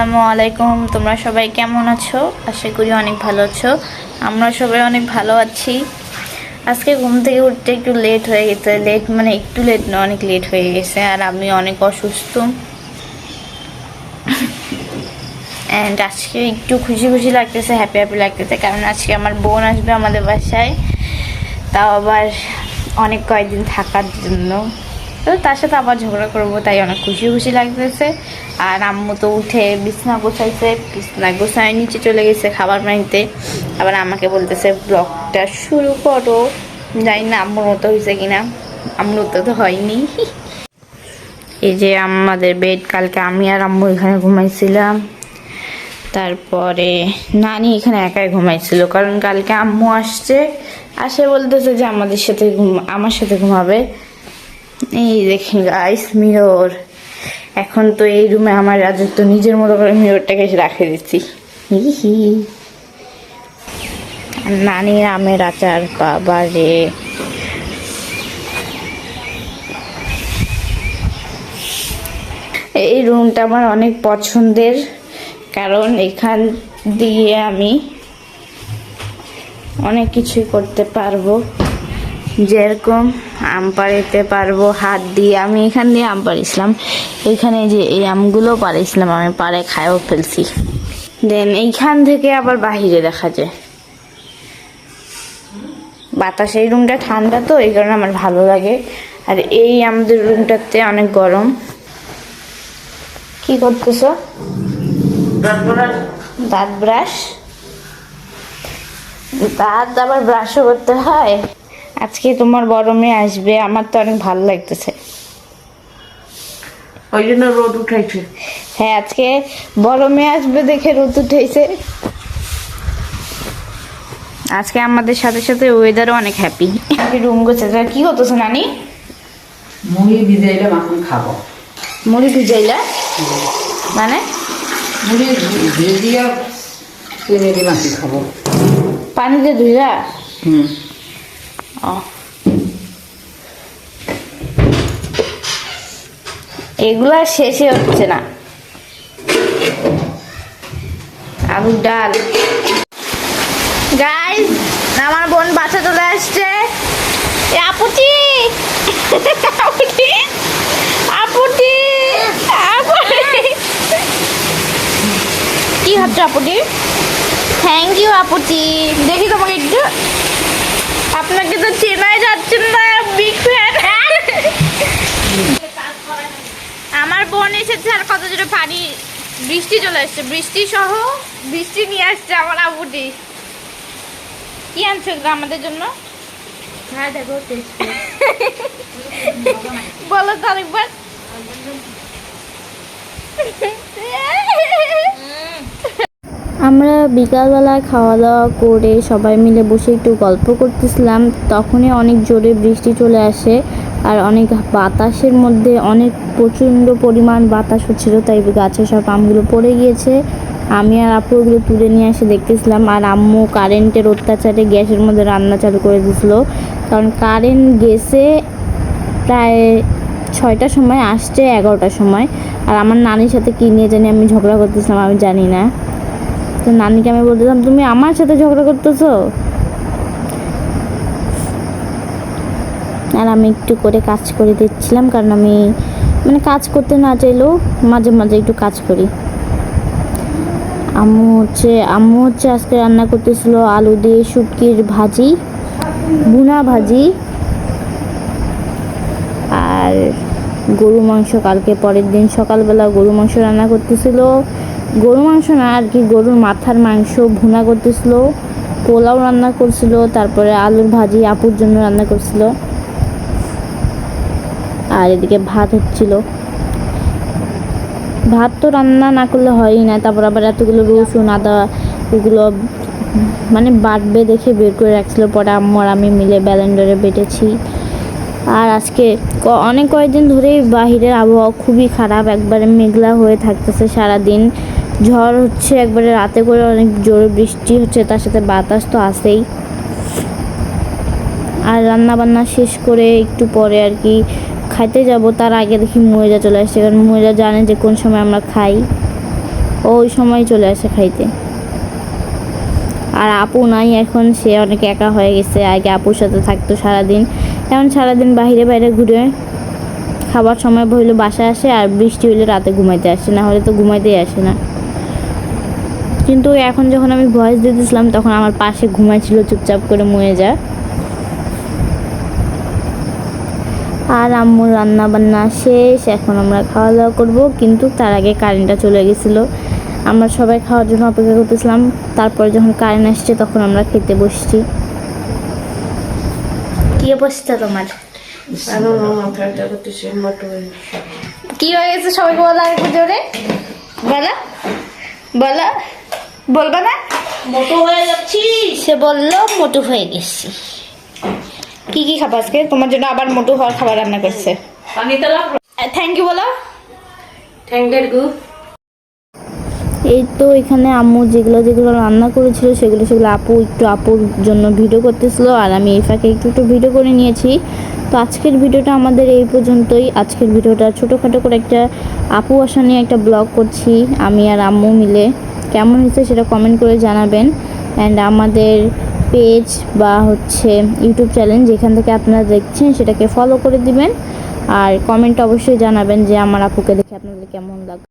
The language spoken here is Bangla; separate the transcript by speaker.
Speaker 1: আসসালামু আলাইকুম, তোমরা সবাই কেমন আছো? আশা করি অনেক ভালো আছো। আমরা সবাই অনেক ভালো আছি। আজকে ঘুম থেকে উঠতে একটু লেট হয়ে গেছে। লেট মানে একটু লেট না অনেক লেট হয়ে গেছে। আর আমি অনেক অসুস্থ। অ্যান্ড আজকে একটু খুশি খুশি লাগতেছে হ্যাপি হ্যাপি লাগতেছে। কারণ আজকে আমার বোন আসবে আমাদের বাসায়। তাও আবার অনেক কয়েকদিন থাকার জন্য। তো তার সাথে আবার ঝগড়া করব, তাই অনেক খুশি খুশি লাগতেছে। আর আম্মু তো উঠে বিছনা গোছাইছে, বিছনা গোছায় নিচে চলে গেছে খাবার বানিতে। আবার আমাকে বলতেছে, ব্লগটা শুরু করো। জানি না আম্মুর মতো হয়েছে কিনা, আম্মুর মতো তো হয়নি। এই যে আমাদের বেড কালকে আমি আর আম্মু এখানে ঘুমাইছিলাম। তারপরে নানি এখানে একাই ঘুমাইছিল, কারণ কালকে আম্মু আসছে, আসে বলতেছে যে আমাদের সাথে ঘুম, আমার সাথে ঘুমাবে। এই দেখেন গাইস মিরর এখন তো এই রুমে আমার রাজত্ব নিজের মতো করে মিররটাকে রাখে দিচ্ছি। হি নানির আমের আচার বাবা রে এই রুমটা আমার অনেক পছন্দের, কারণ এখান দিয়ে আমি অনেক কিছুই করতে পারব। যেরকম আম পাড়িতে পারব, হাত দিয়ে। আমি এখান দিয়ে আম পাড়িছিলাম এখানে যে এই আমগুলো পাড়িছিলাম আমি পাড়ে খায়ও ফেলছি। দেন এইখান থেকে আবার বাহিরে দেখা যায়। বাতাস, এই রুমটা ঠান্ডা তো, এই কারণে আমার ভালো লাগে। আর এই আমাদের রুমটাতে অনেক গরম। কি করতেছো? দাঁত ব্রাশ দাঁত আবার ব্রাশও করতে হয়? আজকে তোমার বড় মেয়ে আসবে আমার তো অনেক ভালো লাগতেছে।
Speaker 2: ওই জন্য রোদ উঠাইছে।
Speaker 1: হ্যাঁ আজকে বড় মেয়ে আসবে দেখে রোদ উঠেছে আজকে আমাদের সাথে সাথে ওয়েদারও অনেক হ্যাপি রুম গোছে কি করতেছো নানি?
Speaker 2: মুড়ি ভিজাইলে মাখন খাব।
Speaker 1: মুড়ি ভিজাইলা? মানে?
Speaker 2: মুড়ি ভিজিয়ে চিনি দিয়ে মাছি খাব।
Speaker 1: পানিতে ধুইলা?
Speaker 2: হুম।
Speaker 1: এগুলো আর শেষে হচ্ছে না। আলুর ডাল। গাইস আমার বোন বাচ্চা চলে আসছে। কি ভাবছ, আপুটি? Thank you আপুটি। দেখি তোমাকে একটু। আপনাকে তো চেনাই যাচ্ছেন না বিগ ফ্যান আমার বোন এসেছে আর কত জোরে পানি বৃষ্টি চলে আসছে। বৃষ্টি সহ বৃষ্টি নিয়ে আসছে আমার আবুটি। কি আনছো আমাদের জন্য? হ্যাঁ দেখো বলো তো আরেকবার।
Speaker 3: আমরা বিকালবেলা খাওয়া দাওয়া করে সবাই মিলে বসে একটু গল্প করতেছিলাম। তখনই অনেক জোরে বৃষ্টি চলে আসে আর অনেক বাতাসের মধ্যে অনেক প্রচণ্ড পরিমাণ বাতাস হচ্ছিল, তাই গাছের সব আমগুলো পড়ে গিয়েছে। আমি আর আপু ওগুলো তুলে নিয়ে এসে দেখতেছিলাম আর আম্মু কারেন্টের অত্যাচারে গ্যাসের মধ্যে রান্না চালু করে দিয়েছিল কারণ কারেন্ট গেছে প্রায় ছয়টার সময়, আসছে এগারোটার সময়। আর আমার নানির সাথে কী নিয়ে জানি আমি ঝগড়া করতেছিলাম, আমি জানি না। তো নানিকে আমি বলতেছিলাম, তুমি আমার সাথে ঝগড়া করতেছো? আর আমি একটু করে কাজ করে দিচ্ছিলাম, কারণ আমি মানে কাজ করতে না চাইলেও মাঝে মাঝে একটু কাজ করি। আম্মু হচ্ছে আম্মু হচ্ছে আজকে রান্না করতেছিল আলু দিয়ে শুটকির ভাজি বুনা ভাজি, আর গরু মাংস কালকে পরের দিন সকালবেলা গরু মাংস রান্না করতেছিল। গরু মাংস না, আর কি গরুর মাথার মাংস ভুনা করতেছিল, পোলাও রান্না করছিল, তারপরে আলুর ভাজি আপুর জন্য রান্না করছিল। আর এদিকে ভাত হচ্ছিল। ভাত তো রান্না না করলে হয়ই না, তারপর আবার এতগুলো রসুন, আদা ওগুলো মানে বাটবে দেখে বের করে রাখছিল, পরে আম্মু আর আমি মিলে ব্যালেন্ডারে বেটেছি। আর আজকে অনেক কয়েকদিন ধরেই বাহিরের আবহাওয়া খুবই খারাপ, একবারে মেঘলা হয়ে থাকতেছে সারাদিন। ঝড় হচ্ছে, একবারে রাতে করে অনেক জোরে বৃষ্টি হচ্ছে, তার সাথে বাতাস তো আসেই আর রান্না বান্না শেষ করে একটু পরে আর কি খাইতে যাব, তার আগে দেখি ময়জা চলে আসছে, কারণ ময়জা জানে যে কোন সময় আমরা খাই।
Speaker 1: ওই সময় চলে আসে খাইতে। আর আপু নাই এখন, সে অনেক একা হয়ে গেছে, আগে আপুর সাথে থাকতো সারাদিন। এখন সারাদিন বাইরে বাইরে ঘুরে খাবার সময় হইলে বাসায় আসে, আর বৃষ্টি হইলে রাতে ঘুমাইতে আসে, না হলে তো ঘুমাইতেই আসে না। কিন্তু এখন যখন আমি ভয়েস দিতেছিলাম তখন আমার পাশে ঘুমাইছিল চুপচাপ করে মুয়ে যা। আর আম্মুর রান্না বান্না শেষ এখন আমরা খাওয়া দাওয়া করব কিন্তু তার আগে কারেন্টটা চলে গেছিল। আমরা সবাই খাওয়ার জন্য অপেক্ষা করতেছিলাম তারপরে যখন কারেন্ট আসছে তখন আমরা খেতে বসছি। কি অবস্থা তোমার?
Speaker 4: কি হয়ে গেছে সবাইকে বলা একটু জোরে? বলা বলা। বলবা না?
Speaker 2: মোটো হয়ে যাচ্ছি
Speaker 4: সে বলল মোটু হয়ে গেছি। কি কি খাবার আজকে? তোমার জন্য আবার মোটু হওয়ার খাবার রান্না করছে। থ্যাংক ইউ বলো।
Speaker 2: ঠ্যাংটের গু
Speaker 1: এই তো এখানে আম্মু যেগুলো যেগুলো রান্না করেছিল সেগুলো সেগুলো আপু একটু আপুর জন্য ভিডিও করতেছিল আর আমি এই ফাঁকে একটু একটু ভিডিও করে নিয়েছি। তো আজকের ভিডিওটা আমাদের এই পর্যন্তই। আজকের ভিডিওটা ছোটোখাটো করে একটা আপু আসা নিয়ে একটা ব্লগ করছি আমি আর আম্মু মিলে। কেমন হয়েছে সেটা কমেন্ট করে জানাবেন। অ্যান্ড আমাদের পেজ বা হচ্ছে ইউটিউব চ্যানেল যেখান থেকে আপনারা দেখছেন সেটাকে ফলো করে দিবেন। আর কমেন্ট অবশ্যই জানাবেন যে আমার আপুকে দেখে আপনাদের কেমন লাগবে